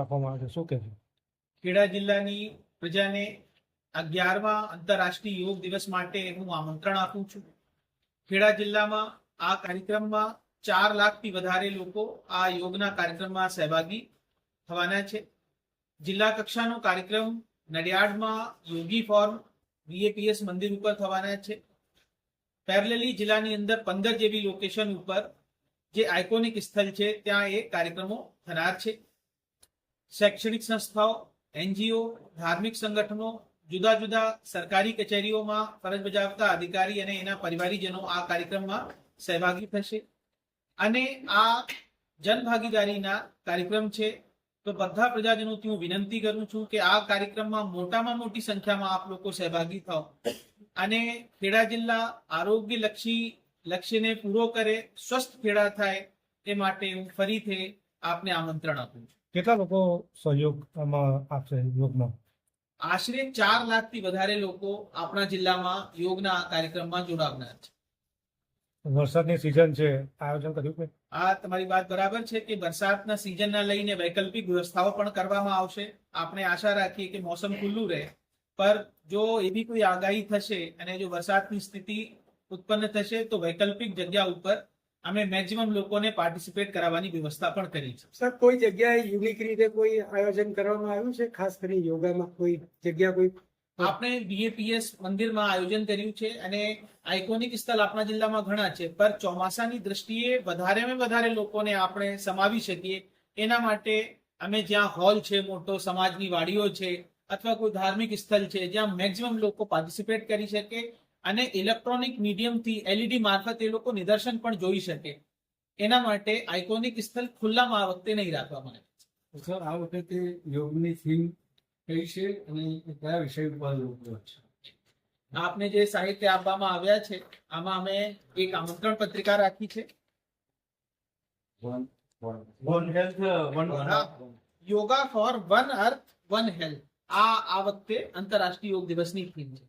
રાખવામાં આવે છે. શું કહેવું ખેડા જિલ્લાની પ્રજાને અગિયારમા આંતરરાષ્ટ્રીય યોગ દિવસ માટે હું આમંત્રણ આપું છું. ખેડા જિલ્લામાં આ કાર્યક્રમમાં ચાર લાખથી વધારે લોકો આ યોગના કાર્યક્રમમાં સહભાગી થવાના છે. જિલ્લા કક્ષાનો કાર્યક્રમ નડિયાડમાં યોગી ફોર્મ વીએપીએસ મંદિર ઉપર થવાના છે. પેરેલલી જિલ્લાની અંદર પંદર જેવી લોકેશન ઉપર જે આઇકોનિક સ્થળ છે, ત્યાં એ કાર્યક્રમો થનાર છે. શૈક્ષણિક સંસ્થાઓ, એનજીઓ, ધાર્મિક સંગઠનો, જુદા જુદા સરકારી કચેરીઓમાં ફરજ બજાવતા અધિકારી અને એના પરિવારીજનો આ કાર્યક્રમમાં સહભાગી થશે. અને આ જનભાગીદારીના કાર્યક્રમ છે. તો બધા પ્રજાજનોથી હું વિનંતી કરું છું કે આ કાર્યક્રમમાં મોટામાં મોટી સંખ્યામાં આપ લોકો સહભાગી થાઓ. અને ખેડા જિલ્લા આરોગ્ય લક્ષી લક્ષ્યને પૂરો કરે, સ્વસ્થ ખેડા થાય, એ માટે હું ફરીથી આપને આમંત્રણ આપ્યું છું કેટલા લોકો સહયોગમાં આપશે યોગમાં? આશરે ચાર લાખથી વધારે લોકો આપણા જિલ્લામાં યોગના આ કાર્યક્રમમાં જોડાવનાર છે. વરસાદની સિઝન છે આયોજન કર્યું કે? આ તમારી વાત બરાબર છે કે વરસાદના સિઝનના લઈને વૈકલ્પિક વ્યવસ્થાઓ પણ કરવામાં આવશે. આપણે આશા રાખીએ કે મોસમ ખુલ્લું રહે. પર જો એવી કોઈ આગાહી થશે અને જો વરસાદની સ્થિતિ ઉત્પન્ન થશે તો વૈકલ્પિક જગ્યા ઉપર અમે મેક્સિમમ લોકોને પાર્ટિસિપેટ કરાવવાની વ્યવસ્થા પણ કરી છે. સર કોઈ જગ્યાએ યુનિક રીતે કોઈ આયોજન કરવામાં આવ્યું છે? ખાસ કરીને યોગામાં કોઈ જગ્યા કોઈ? આપણે બીએપીએસ મંદિરમાં આયોજન કર્યું છે અને આઇકોનિક સ્થળ આપણા જિલ્લામાં ઘણા છે પર ચોમાસાની દ્રષ્ટિએ વધારેમાં વધારે લોકોને આપણે સમાવી શકીએ. એના માટે અમે જ્યાં હોલ છે મોટો સમાજની વાડીઓ છે અથવા કોઈ ધાર્મિક સ્થળ છે જ્યાં મેક્સિમમ લોકો પાર્ટિસિપેટ કરી શકે. અને ઇલેક્ટ્રોનિક મીડિયમથી એલઈડી મારફત એ લોકો નિદર્શન પણ જોઈ શકે. એના માટે આઇકોનિક સ્થળ ખુલ્લામાં આ વખતે નહીં રાખવામાં આવે સર આ વખતે યોગની થીમ કઈ છે અને કયા વિષય ઉપર યોગ છે? આપને જે સાહિત્ય આપવામાં આવ્યા છે આમાં અમે એક આમંત્રણ પત્રિકા રાખી છે. One health one yoga for one earth one health. આ આ વખતે આંતરરાષ્ટ્રીય યોગ દિવસની થીમ છે.